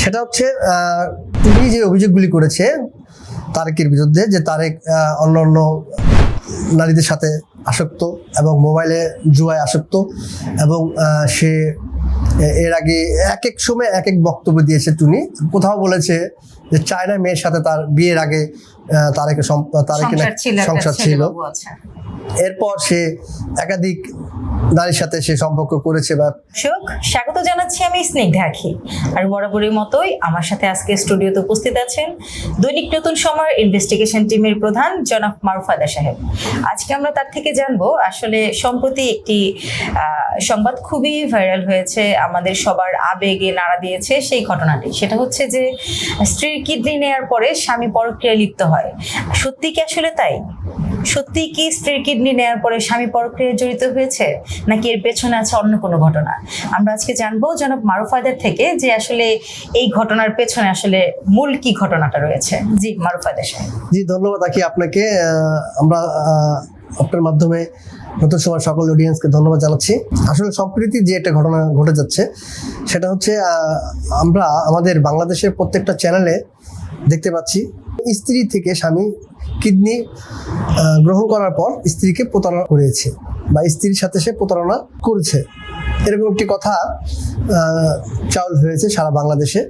সেটা হচ্ছে তিনি যে অভিযোগগুলি করেছে তারেকের বিরুদ্ধে যে তারেক অন্য অন্য নারীদের সাথে আসক্ত এবং মোবাইলে জুয়ায় আসক্ত এবং সে এর আগে এক এক সময় এক এক বক্তব্য দিয়েছে টুনি। কোথাও বলেছে যে চায়না মেয়ের সাথে তার বিয়ের আগে তারেকের তারেকের সংসার ছিল এরপর সে একাধিক নারীর সাথে সে সম্পর্ক করেছে বা দর্শক স্বাগত জানাচ্ছি আমি স্নিগ্ধা আখি। আর বরাবরের মতোই আমার সাথে আজকে স্টুডিওতে উপস্থিত আছেন দৈনিক নতুন সময়ের ইনভেস্টিগেশন টিমের প্রধান জনাব মারুফাদা সাহেব। আজকে আমরা তার থেকে জানব আসলে সম্প্রতি একটি আহ, সংবাদ খুবই ভাইরাল হয়েছে আমাদের সবার আবেগে নাড়া দিয়েছে সেই ঘটনাটি। সেটা হচ্ছে যে স্ত্রীর কিডনি নেয়ার পরে স্বামী পরক্রিয়ায় লিপ্ত হয়। সত্যি কি আসলে তাই? সত্যি কি স্ত্রীর কিডনি নেওয়ার পরে স্বামী পরক্রিয়ায় জড়িত হয়েছে, নাকি এর পেছনে আছে অন্য কোনো ঘটনা? আমরা আজকে জানব যেন মারুফাদের থেকে যে আসলে এই ঘটনার পেছনে আসলে মূল কি ঘটনাটা রয়েছে। জি মারুফাদের সাহেব। জি, ধন্যবাদ আপনাকে। আমরা আপনার মাধ্যমে নতুন সময় সকল অডিয়েন্সকে ধন্যবাদ জানাচ্ছি। আসলে সম্প্রীতি যে একটা ঘটনা ঘটে যাচ্ছে, সেটা হচ্ছে আমরা আমাদের বাংলাদেশের প্রত্যেকটা চ্যানেলে দেখতে পাচ্ছি, স্ত্রী থেকে স্বামী কিডনি গ্রহণ করার পর স্ত্রীকে প্রতারণা করেছে বা স্ত্রীর সাথে সে প্রতারণা করেছে। এরকম একটি কথা চাউল হয়েছে সারা বাংলাদেশে।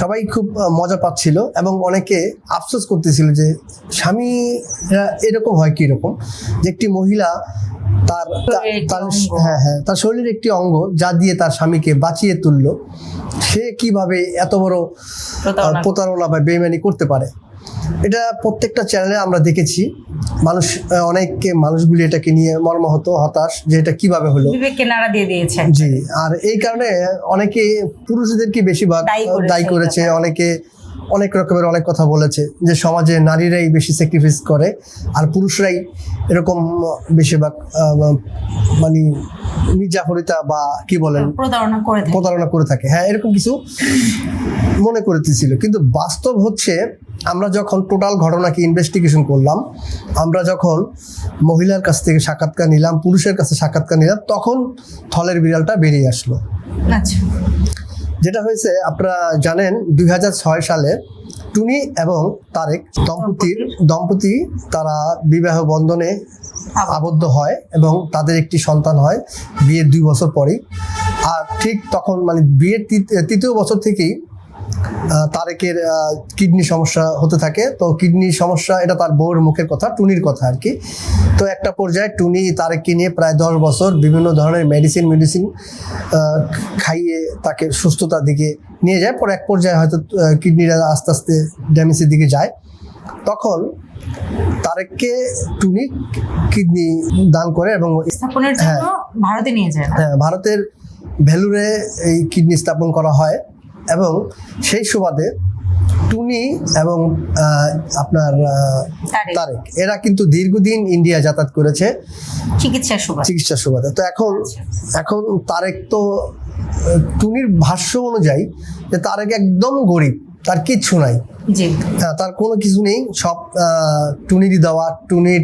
সবাই খুব মজা পাচ্ছিল এবং অনেকে আফসোস করতেছিল যে স্বামীরা এরকম হয় কি রকম? যে একটি মহিলা তার তার হ্যাঁ হ্যাঁ তার শরীরের একটি অঙ্গ যা দিয়ে তার স্বামীকে বাঁচিয়ে তুললো। সে কীভাবে এত বড় প্রতারণা। প্রতারণা বা বেইমানি করতে পারে? এটা প্রত্যেকটা চ্যানেলে আমরা দেখেছি। মানুষ আহ, অনেকে মানুষগুলি এটাকে নিয়ে মর্মাহত হতাশ যে এটা কীভাবে হলো। বিবেককে নাড়া দিয়ে দিয়েছে। জি আর এই কারণে অনেকে পুরুষদেরকে বেশিরভাগ দায়ী করেছে দায়ী করেছে। অনেকে অনেক রকমের অনেক কথা বলেছে যে সমাজে নারীরাই বেশি স্যাক্রিফাইস করে আর পুরুষরাই এরকম বেশিরভাগ মানে নির্যাফরিতা বা কি বলেন? প্রতারণা করে প্রতারণা করে থাকে। হ্যাঁ এরকম কিছু মনে করতেছিল। কিন্তু বাস্তব হচ্ছে আমরা যখন টোটাল ঘটনাকে ইনভেস্টিগেশন করলাম আমরা যখন মহিলার কাছ থেকে সাক্ষাৎকার নিলাম পুরুষের কাছে সাক্ষাৎকার নিলাম তখন থলের বিড়ালটা বেরিয়ে আসলো। আচ্ছা। যেটা হয়েছে আপনারা জানেন দুই ছয় সালে টুনি এবং তারেক দম্পতির দম্পতি তারা বিবাহ বন্ধনে আবদ্ধ। হয় এবং তাদের একটি সন্তান হয় বিয়ের দুই বছর পরেই। আর ঠিক তখন মানে বিয়ের তৃত- তৃতীয় বছর থেকেই তারেকের কিডনি সমস্যা হতে থাকে। তো কিডনি সমস্যা এটা তার বউয়ের মুখের কথা টুনির কথা আর কি। তো একটা পর্যায়ে টুনি তারেককে নিয়ে প্রায় দশ বছর বিভিন্ন ধরনের মেডিসিন মেডিসিন খাইয়ে তাকে সুস্থতার দিকে নিয়ে যায়। পরে এক পর্যায়ে হয়তো কিডনিটা আস্তে আস্তে ড্যামেজের দিকে যায়। তখন তারেককে টুনি কিডনি দান করে এবং জন্য ভারতে নিয়ে যায় হ্যাঁ, ভারতের ভেলুরে এই কিডনি স্থাপন করা হয়। এবং সেই সুবাদে টুনি এবং আপনার তারেক। এরা কিন্তু দীর্ঘদিন ইন্ডিয়া যাতায়াত করেছে। চিকিৎসা সুবাদে। চিকিৎসা সুবাদে। তো এখন এখন তারেক তো টুনির ভাষ্য অনুযায়ী যে তারেক একদম গরিব। তার কিচ্ছু নাই। হ্যাঁ তার কোনো কিছু নেই সব আহ, টুনিরই দেওয়া টুনির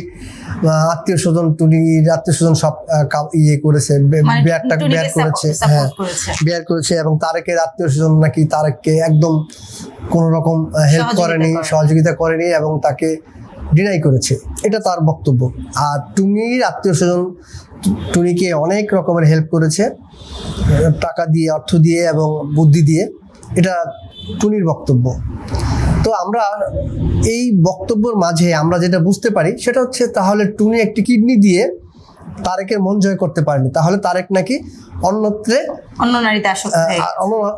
আত্মীয় স্বজন টুনির আত্মীয় স্বজন সব ইয়ে করেছে মানে বেয়ারটা টুনিকে করেছে হ্যাঁ বিয়ার করেছে। এবং তারেকের আত্মীয় স্বজন নাকি তারেককে একদম কোন রকম হেল্প করেনি সহযোগিতা করেনি এবং তাকে ডিনাই করেছে। এটা তার বক্তব্য। আর টুনির আত্মীয় স্বজন টুনিকে অনেক রকমের হেল্প করেছে টাকা দিয়ে অর্থ দিয়ে এবং বুদ্ধি দিয়ে। এটা টুনির বক্তব্য। তো আমরা এই বক্তব্যের মাঝে আমরা যেটা বুঝতে পারি সেটা হচ্ছে তাহলে টুনি একটি কিডনি দিয়ে তারেকের মন জয় করতে পারেনি। তাহলে তারেক নাকি অন্যত্রে অন্য নারীতে আসক্ত হয়ে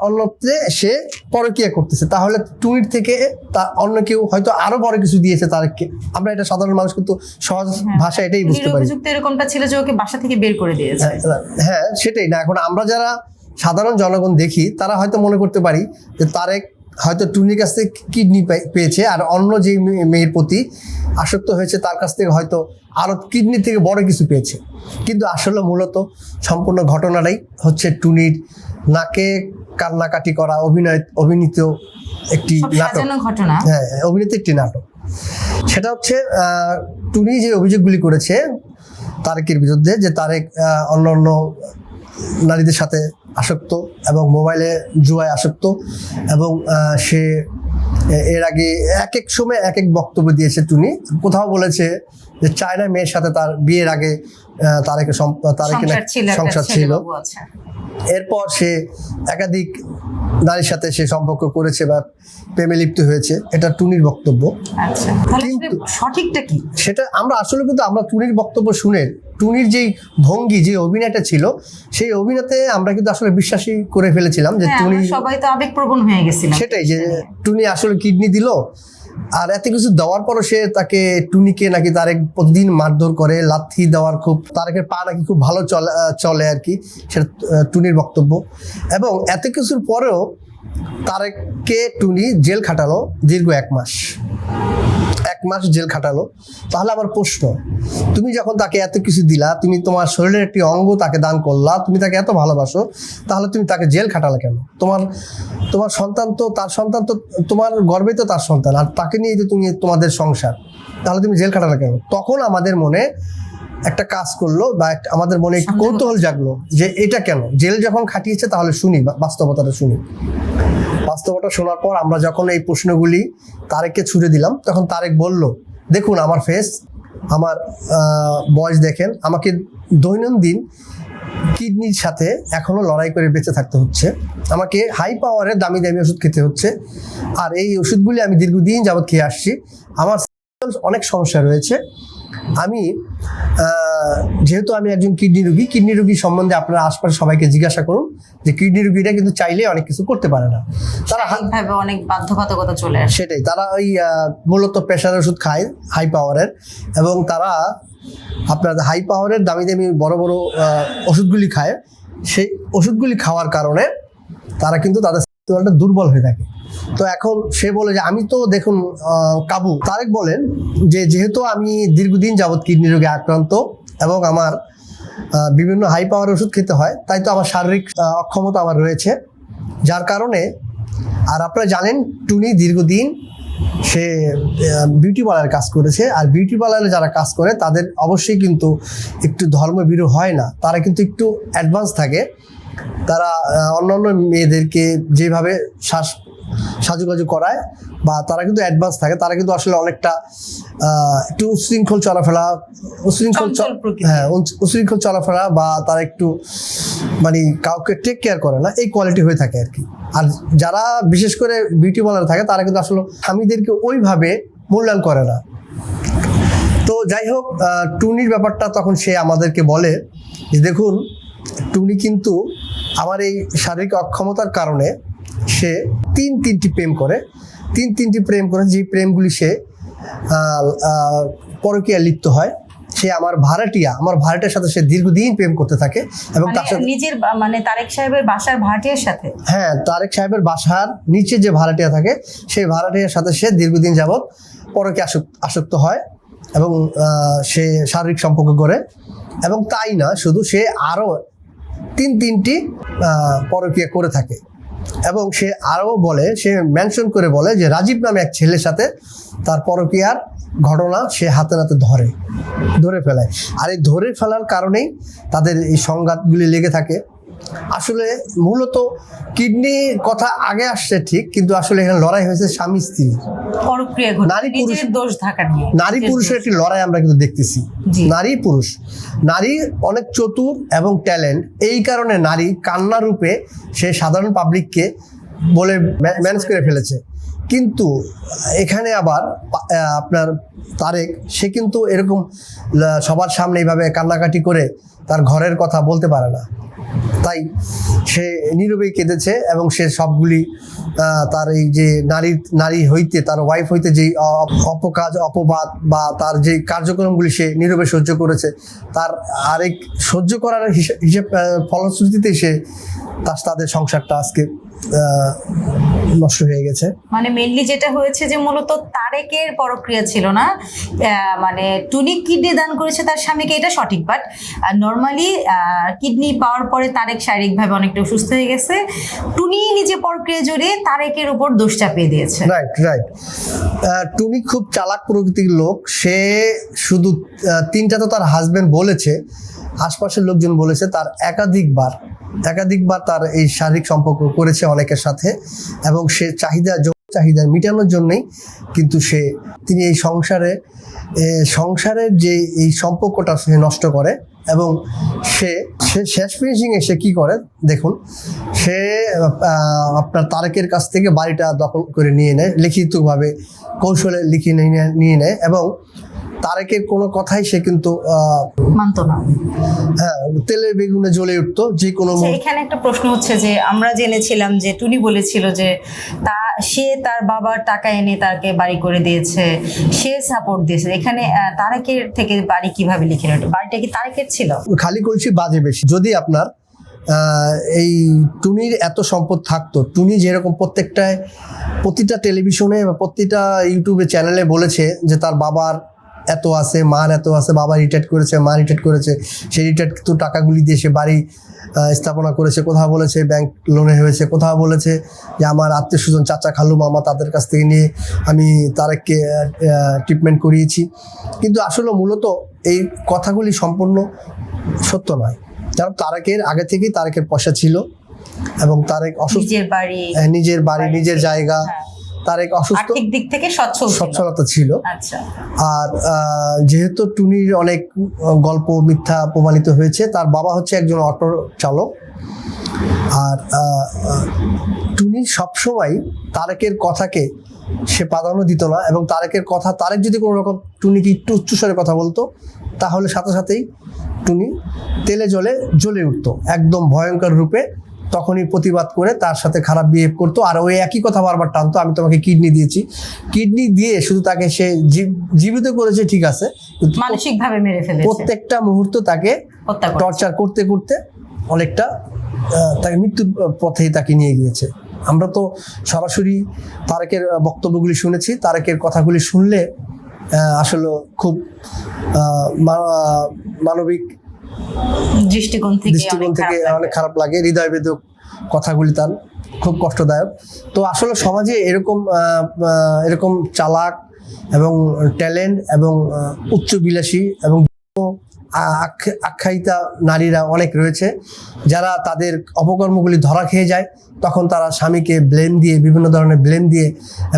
অন্যত্রে সে পরকিয়া করতেছে। তাহলে টুনির থেকে তা অন্য কেউ হয়তো আরও বড় কিছু দিয়েছে তারেককে। আমরা এটা সাধারণ মানুষ কিন্তু সহজ ভাষা এটাই বুঝতে পারি। এরকমটা ছিল যে ওকে বাসা থেকে বের করে দিয়েছে। হ্যাঁ, হ্যাঁ সেটাই না। এখন আমরা যারা সাধারণ জনগণ দেখি তারা হয়তো মনে করতে পারি যে তারেক হয়তো টুনির কাছ থেকে কিডনি পেয়েছে আর অন্য যে মেয়ে- মেয়ের প্রতি আসক্ত হয়েছে তার কাছ থেকে হয়তো আরও কিডনি থেকে বড় কিছু পেয়েছে। কিন্তু আসলে মূলত সম্পূর্ণ ঘটনাটাই হচ্ছে টুনির নাকে কান্নাকাটি করা অভিনয় অভিনীত একটি নাটক। ঘটনা। হ্যাঁ অভিনীত একটি নাটক। সেটা হচ্ছে টুনি যে অভিযোগগুলি করেছে তারেকের বিরুদ্ধে যে তারেক অন্য অন্য নারীদের সাথে আসক্ত এবং মোবাইলে জুয়ায় আসক্ত এবং সে এর আগে এক এক সময় এক এক বক্তব্য দিয়েছে টুনি। কোথাও বলেছে যে চায়না মেয়ের সাথে তার বিয়ের আগে তার তারেকে তারেকে সংসার ছিল এরপর সে একাধিক নারীর সাথে সে সম্পর্ক করেছে বা প্রেমে লিপ্ত হয়েছে এটা টুনির বক্তব্য। আচ্ছা সঠিকটা কি? সেটা আমরা আসলে কিন্তু আমরা টুনির বক্তব্য শুনে টুনির যেই ভঙ্গি যে অভিনয়টা ছিল সেই অভিনয়তে আমরা কিন্তু আসলে বিশ্বাসী করে ফেলেছিলাম যে হ্যাঁ টুনি সবাই তো আবেগপ্রবণ হয়ে গেছিল সেটাই যে টুনি আসলে কিডনি দিল আর এত কিছু দেওয়ার পরও সে তাকে টুনিকে নাকি তারেক প্রতিদিন মারধর করে, লাথি দেওয়ার খুব, তারেকের পা নাকি খুব ভালো চলে চলে আর কি, সেটা টুনির বক্তব্য। এবং এত কিছুর পরেও তারেককে টুনি জেল খাটালো দীর্ঘ এক মাস। এক মাস জেল খাটালো। তাহলে আমার প্রশ্ন, তুমি যখন তাকে এত কিছু দিলা, তুমি তোমার শরীরের একটি অঙ্গ তাকে দান করলা, তুমি তাকে এত ভালোবাসো, তাহলে তুমি তাকে জেল খাটালে কেন? তোমার তোমার সন্তান তো, তার সন্তান তো, তোমার গর্বে তো তার সন্তান, আর তাকে নিয়ে যে তুমি তোমাদের সংসার, তাহলে তুমি জেল খাটালে কেন? তখন আমাদের মনে একটা কাজ করল বা আমাদের মনে একটু কৌতূহল জাগলো যে এটা কেন? জেল যখন খাটিয়েছে তাহলে শুনি বা- বাস্তবতাটা শুনি। বাস্তবতা শোনার পর আমরা যখন এই প্রশ্নগুলি তারেককে ছুড়ে দিলাম তখন তারেক বলল দেখুন আমার ফেস আমার বয়স দেখেন আমাকে দৈনন্দিন কিডনির সাথে এখনও লড়াই করে বেঁচে থাকতে হচ্ছে। আমাকে হাই পাওয়ারের দামি দামি ওষুধ খেতে হচ্ছে। আর এই ওষুধগুলি আমি দীর্ঘদিন যাবৎ খেয়ে আসছি। আমার অনেক সমস্যা রয়েছে। আমি যেহেতু আমি একজন কিডনি রুগী কিডনি রুগী সম্বন্ধে আপনারা আশপাশে সবাইকে জিজ্ঞাসা করুন যে কিডনি রুগীরা কিন্তু চাইলে অনেক কিছু করতে পারে না। তারা এইভাবে অনেক বাধ্যবাধকতা চলে আসে। সেটাই তারা ওই মূলত প্রেশার ওষুধ খায় হাই পাওয়ারের এবং তারা আপনার হাই পাওয়ারের দামি দামি বড় বড় ওষুধগুলি খায়। সেই ওষুধগুলি খাওয়ার কারণে তারা কিন্তু তাদের স্বাস্থ্যটা দুর্বল হয়ে থাকে। তো এখন সে বলে যে, আমি তো দেখুন কাবু। তারেক বলেন যে, যেহেতু আমি দীর্ঘদিন যাবৎ কিডনি রোগে আক্রান্ত এবং আমার বিভিন্ন হাই পাওয়ার ওষুধ খেতে হয়, তাই তো আমার শারীরিক অক্ষমতা আমার রয়েছে। যার কারণে, আর আপনারা জানেন, টুনি দীর্ঘদিন সে বিউটি পার্লার কাজ করেছে। আর বিউটি পার্লারে যারা কাজ করে, তাদের অবশ্যই কিন্তু একটু ধর্মবিরু হয় না। তারা কিন্তু একটু অ্যাডভান্স থাকে। তারা আহ, অন্যান্য মেয়েদেরকে যেভাবে শ্বাস সাজুগাজু করায় বা তারা কিন্তু অ্যাডভান্স থাকে তারা কিন্তু আসলে অনেকটা একটু উশৃঙ্খল চলাফেরা উশৃঙ্খল। হ্যাঁ উশৃঙ্খল চলাফেরা বা তারা একটু মানে কাউকে টেক কেয়ার করে না এই কোয়ালিটি হয়ে থাকে আর কি আর যারা বিশেষ করে বিউটি পার্লার থাকে তারা কিন্তু আসলে স্বামীদেরকে ওইভাবে মূল্যায়ন করে না তো যাই হোক টুনির ব্যাপারটা তখন সে আমাদেরকে বলে যে দেখুন টুনি কিন্তু আমার এই শারীরিক অক্ষমতার কারণে সে তিন তিনটি প্রেম করে তিন তিনটি প্রেম করে যে প্রেমগুলি সে পরকীয়া লিপ্ত হয় সে আমার ভাড়াটিয়া আমার ভাড়াটিয়ার সাথে সে দীর্ঘদিন প্রেম করতে থাকে এবং তার মানে সাথে নিজের মানে তারেক সাহেবের বাসার ভাড়াটিয়ার সাথে? হ্যাঁ তারেক সাহেবের বাসার নিচে যে ভাড়াটিয়া থাকে সেই ভাড়াটিয়ার সাথে সে দীর্ঘদিন যাবৎ পরকে আসক্ত হয় এবং সে শারীরিক সম্পর্ক করে এবং তাই না শুধু সে আরও তিন তিনটি পরকীয়া করে থাকে। এবং সে আরও বলে, সে মেনশন করে বলে যে রাজীব নামে এক ছেলের সাথে তার পরকীয়ার ঘটনা সে হাতে নাতে ধরে ধরে ফেলায় আর এই ধরে ফেলার কারণেই তাদের এই সংঘাতগুলি লেগে থাকে। আসলে মূলত কিডনি কথা আগে আসছে ঠিক কিন্তু আসলে এখানে লড়াই হয়েছে স্বামী স্ত্রী। নারী পুরুষ- দোষ ঢাকা নিয়ে। নারী পুরুষের একটি লড়াই আমরা কিন্তু দেখতেছি। নারী পুরুষ। নারী অনেক চতুর এবং ট্যালেন্ট। এই কারণে নারী কান্না রূপে সে সাধারণ পাবলিককে বলে ম্যানেজ করে ফেলেছে। কিন্তু এখানে আবার আপনার তারেক সে কিন্তু এরকম সবার সামনে এইভাবে কান্নাকাটি করে তার ঘরের কথা বলতে পারে না। তাই সে নীরবেই কেঁদেছে এবং সে সবগুলি তার এই যে নারী নারী হইতে, তার ওয়াইফ হইতে যে অপকাজ, অপবাদ বা তার যে কার্যক্রমগুলি সে নীরবে সহ্য করেছে, তার আরেক সহ্য করার হিসেব ফলশ্রুতিতে সে তার, তাদের সংসারটা আজকে নষ্ট হয়ে গেছে। মানে মেনলি যেটা হয়েছে যে মূলত তারেকের পরক্রিয়া ছিল না মানে টুনি কিডনি দান করেছে তার স্বামীকে এটা সঠিক বাট নর্মালি কিডনি পাওয়ার পরে তারেক শারীরিকভাবে অনেকটা অসুস্থ হয়ে গেছে। টুনি নিজে পরক্রিয়া জড়িয়ে তারেকের উপর দোষ চাপিয়ে দিয়েছে। রাইট রাইট টুনি খুব চালাক প্রকৃতির লোক। সে শুধু তিনটা তো তার হাজবেন্ড বলেছে আশপাশের লোকজন বলেছে তার একাধিকবার একাধিকবার তার এই শারীরিক সম্পর্ক করেছে অনেকের সাথে এবং সে চাহিদা চাহিদা মেটানোর জন্যই কিন্তু সে, তিনি এই সংসারে সংসারের যে এই সম্পর্কটা সে নষ্ট করে এবং সে সে শেষ ফিনিশিংয়ে সে কি করে? দেখুন, সে আপনার তারেকের কাছ থেকে বাড়িটা দখল করে নিয়ে নেয়, লিখিতভাবে কৌশলে নিয়ে নিয়ে নেয় এবং তারেকের কোনো কথাই সে কিন্তু মানতো না। হ্যাঁ তেলের বেগুনে জ্বলে উঠতো যে কোনো আচ্ছা, এখানে একটা প্রশ্ন হচ্ছে যে আমরা জেনেছিলাম যে টুনি বলেছিল যে তা সে তার বাবার টাকা এনে তাকে বাড়ি করে দিয়েছে সে সাপোর্ট দিয়েছে। এখানে তারেকের থেকে বাড়ি কীভাবে লিখে বাড়িটা কি তারেকের ছিল? খালি কলসি বাজে বেশি। যদি আপনার এই টুনির এত সম্পদ থাকতো টুনি যেরকম প্রত্যেকটায় প্রতিটা টেলিভিশনে বা প্রতিটা ইউটিউবে চ্যানেলে বলেছে যে তার বাবার এত আছে মার এত আছে বাবা রিটায়ার করেছে মা রিটায়ার করেছে সেই রিটায়ার কিন্তু টাকাগুলি দিয়ে সে বাড়ি স্থাপনা করেছে কোথাও বলেছে ব্যাংক লোনে হয়েছে কোথাও বলেছে যে আমার আত্মীয় স্বজন চাচা খালু মামা তাদের কাছ থেকে নিয়ে আমি তারেককে ট্রিটমেন্ট করিয়েছি কিন্তু আসলে মূলত এই কথাগুলি সম্পূর্ণ সত্য নয় কারণ তারেকের আগে থেকেই তারেকের পয়সা ছিল এবং তারেক অসুস্থ নিজের বাড়ি হ্যাঁ, নিজের। জায়গা হ্যাঁ। তারেক অসুস্থ। আর্থিক দিক থেকে সচ্ছল ছিল। সচ্ছলতা ছিল। আচ্ছা। আর যেহেতু টুনির অনেক গল্প মিথ্যা প্রমাণিত হয়েছে তার বাবা হচ্ছে একজন অটো চালক। আর টুনি সবসময় তারেকের কথাকে সে প্রাধান্য দিত না এবং তারেকের কথা তারেক যদি কোনো রকম টুনিকে একটু উচ্চস্বরে কথা বলতো তাহলে সাথে সাথেই টুনি তেলে জলে জ্বলে উঠতো একদম ভয়ঙ্কর রূপে। তখনই প্রতিবাদ করে তার সাথে খারাপ বিহেভ করতো। আর ওই একই কথা বারবার টানতো আমি তোমাকে কিডনি দিয়েছি। কিডনি দিয়ে শুধু তাকে সে জীব- জীবিত করেছে ঠিক আছে। কিন্তু মানসিক ভাবে মেরে ফেলেছে। প্রত্যেকটা মুহূর্ত তাকে টর্চার করতে করতে অনেকটা তাকে মৃত্যুর পথেই তাকে নিয়ে গিয়েছে। আমরা তো সরাসরি তারেকের বক্তব্যগুলি শুনেছি। তারেকের কথাগুলি শুনলে আসলে খুব মানবিক দৃষ্টিকোণ থেকে দৃষ্টিকোণ থেকে খারাপ লাগে। অনেক খারাপ লাগে হৃদয় বেদক কথাগুলি তার খুব কষ্টদায়ক তো আসলে সমাজে এরকম এরকম চালাক এবং ট্যালেন্ট এবং উচ্চ বিলাসী এবং আখ্যায়িতা নারীরা অনেক রয়েছে। যারা তাদের অপকর্মগুলি ধরা খেয়ে যায়, তখন তারা স্বামীকে ব্লেম দিয়ে, বিভিন্ন ধরনের ব্লেম দিয়ে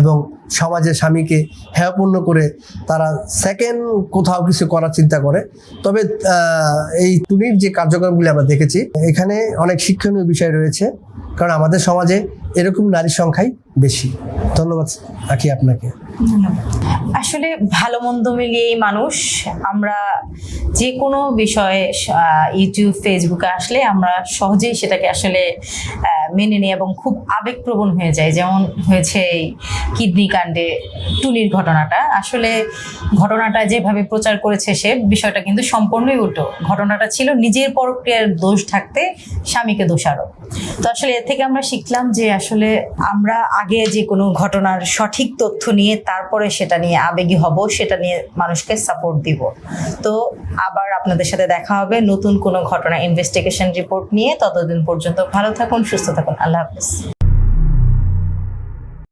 এবং সমাজে স্বামীকে হেয়পূর্ণ করে তারা সেকেন্ড কোথাও কিছু করার চিন্তা করে। তবে এই টুনির যে কার্যক্রমগুলি আমরা দেখেছি, এখানে অনেক শিক্ষণীয় বিষয় রয়েছে, কারণ আমাদের সমাজে এরকম নারীর সংখ্যাই বেশি। ধন্যবাদ রাখি আপনাকে। আসলে ভালো মন্দ মিলিয়েই মানুষ। আমরা যে কোনো বিষয়ে ইউটিউব ফেসবুকে আসলে আমরা সহজেই সেটাকে আসলে মেনে নিই এবং খুব আবেগপ্রবণ হয়ে যায় যেমন হয়েছে এই কিডনি কাণ্ডে টুনির ঘটনাটা। আসলে ঘটনাটা যেভাবে প্রচার করেছে সে, বিষয়টা কিন্তু সম্পূর্ণই উল্টো। ঘটনাটা ছিল নিজের পরক্রিয়ার দোষ থাকতে স্বামীকে দোষারোপ। তো আসলে এর থেকে আমরা শিখলাম যে আসলে আমরা আগে যে কোনো ঘটনার সঠিক তথ্য নিয়ে তারপরে সেটা নিয়ে আবেগী হব, সেটা নিয়ে মানুষকে সাপোর্ট দিব। তো আবার আপনাদের সাথে দেখা হবে নতুন কোনো ঘটনা ইনভেস্টিগেশন রিপোর্ট নিয়ে। ততদিন পর্যন্ত ভালো থাকুন, সুস্থ থাকুন। আল্লাহ হাফিজ।